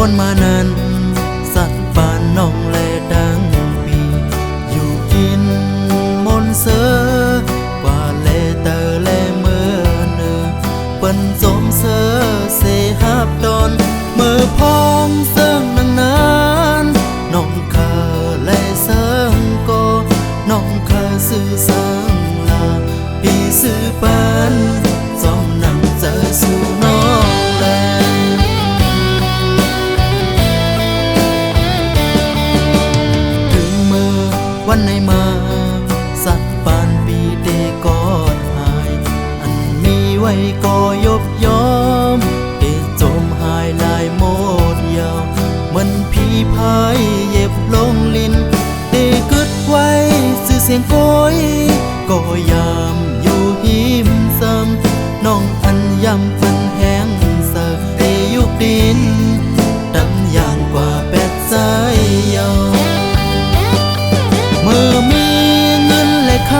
ปนมานั้น สัตว์ป่านน้องแลดังปี อยู่กินมนเสือกว่าแลเตอแลเมื่อเนอเปิ้นสมเสือเสหับดอนเมื่อพองเสอ วันไหนมา สักปานปีเตกอดหาย อันมีไว้ก็ยบยอม เตจมหายลายโมดยาวเหมันผีพายเย็บลงลิ้นเดกึดไว้ สื่อเสียงโกยก็ยาม ค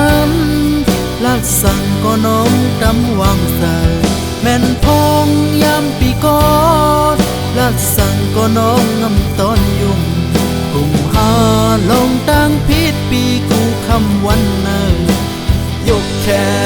ำลัดสั่งก็น้องดำวางใส่แม่นพองยามปีกอดลัดสั่งก็น้องงำตอนยุ่งกุมหาลงตั้งพิษปีกูคำวันเนยกแขน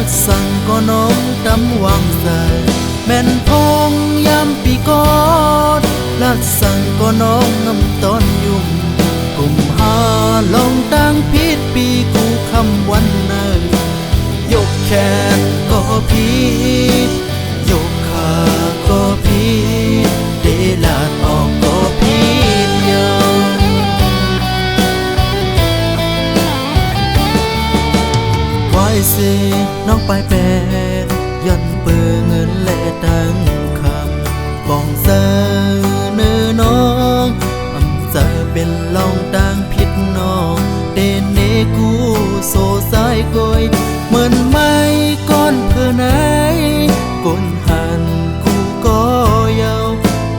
ำลักสั่งก็น้องตำวางใส่แม่นพองยามปีกอดลักสั่งก็น้องน้ำ สิน้องไปเป็นยันเปื้อเงินและตั้งคำปองเจอเนอน้องอำจะเป็นลองต่างผิดน้องเดนเนกูโซสายกอยเหมือนไม่ก้อนเพื่อไหนก้นหันกูก็ยาว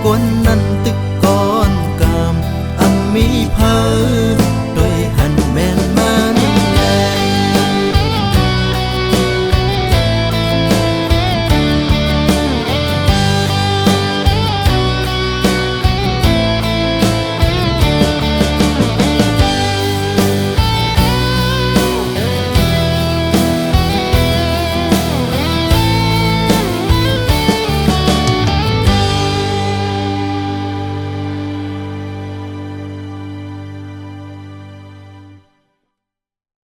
ก้นนั้นตึกก้อนกามอันมีเพอ